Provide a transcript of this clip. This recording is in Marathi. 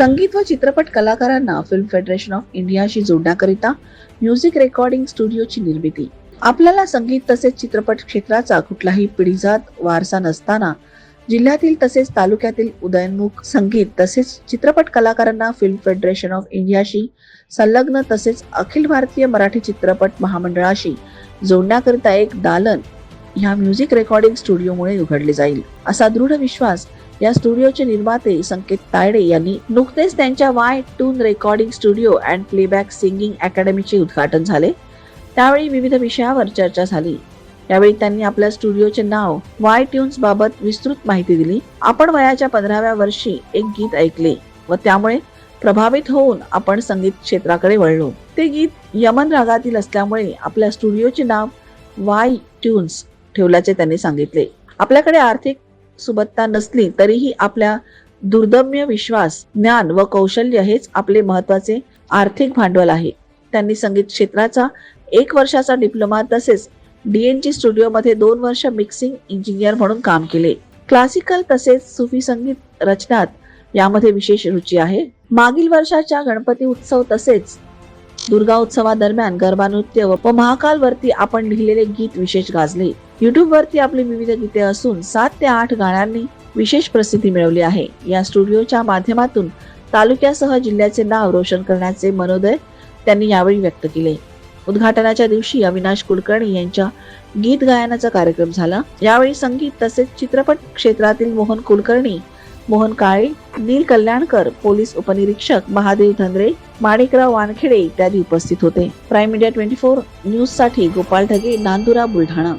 संगीत व चित्रपट कलाकारांना फिल्म फेडरेशन ऑफ इंडियाशी जोडण्याकरिता म्युझिक रेकॉर्डिंग स्टुडिओची निर्मिती. आपल्याला संगीत तसेच चित्रपट क्षेत्राचा कुठलाही पिढीजात वारसा नसताना जिल्ह्यातील तसेच तालुक्यातील उदयनमुख संगीत तसेच चित्रपट कलाकारांना फिल्म फेडरेशन ऑफ इंडियाशी संलग्न तसेच अखिल भारतीय मराठी चित्रपट महामंडळाशी जोडण्याकरिता एक दालन ह्या म्युझिक रेकॉर्डिंग स्टुडिओमुळे उघडले जाईल असा दृढ विश्वास या स्टुडिओचे निर्माते संकेत तायडे यांनी नुकतेच त्यांच्या Y tune recording studio and playback singing अकॅडमीचे उद्घाटन झाले. त्यावेळी विविध विषयावर चर्चा झाली. यावेळी त्यांनी आपल्या स्टुडिओचे नाव वाय ट्यून्स बाबत विस्तृत माहिती दिली. आपण वयाच्या पंधराव्या वर्षी एक गीत ऐकले व त्यामुळे प्रभावित होऊन आपण संगीत क्षेत्राकडे वळलो. ते गीत यमन रागातील असल्यामुळे आपल्या स्टुडिओचे नाव वाय ट्यून्स ठेवल्याचे त्यांनी सांगितले. आपल्याकडे आर्थिक सुबत्ता नसली तरीही आपल्या दुर्दम्य विश्वास ज्ञान व कौशल्य हेच आपले महत्त्वाचे आर्थिक भांडवल आहे. त्यांनी संगीत क्षेत्राचा एक वर्षाचा डिप्लोमा तसेच डीएनजी स्टुडिओमध्ये दोन वर्ष मिक्सिंग इंजिनियर म्हणून काम केले. क्लासिकल तसेच सुफी संगीत रचनात यामध्ये विशेष रुची आहे. मागील वर्षाच्या गणपती उत्सव तसेच दुर्गा उत्सवादरम्यान गरबा नृत्य व महाकाल वरती आपण लिहिलेले गीत विशेष गाजले. युट्यूब वरती आपली विविध गीते असून सात ते आठ गाण्यांनी विशेष प्रसिद्धी मिळवली आहे. या स्टुडिओच्या माध्यमातून तालुक्यासह जिल्ह्याचे नाव रोशन करण्याचे मनोदय त्यांनी यावेळी व्यक्त केले. उद्घाटनाच्या दिवशी अविनाश कुलकर्णी यांच्या गीत गायनाचा कार्यक्रम झाला. यावेळी संगीत तसेच चित्रपट क्षेत्रातील मोहन कुलकर्णी मोहन काळे नील कल्याणकर पोलीस उपनिरीक्षक महादेव धंद्रे माणिकराव वानखेडे इत्यादी उपस्थित होते. प्राईम मीडिया ट्वेंटी फोर न्यूजसाठी गोपाल ढगे नांदुरा बुलढाणा.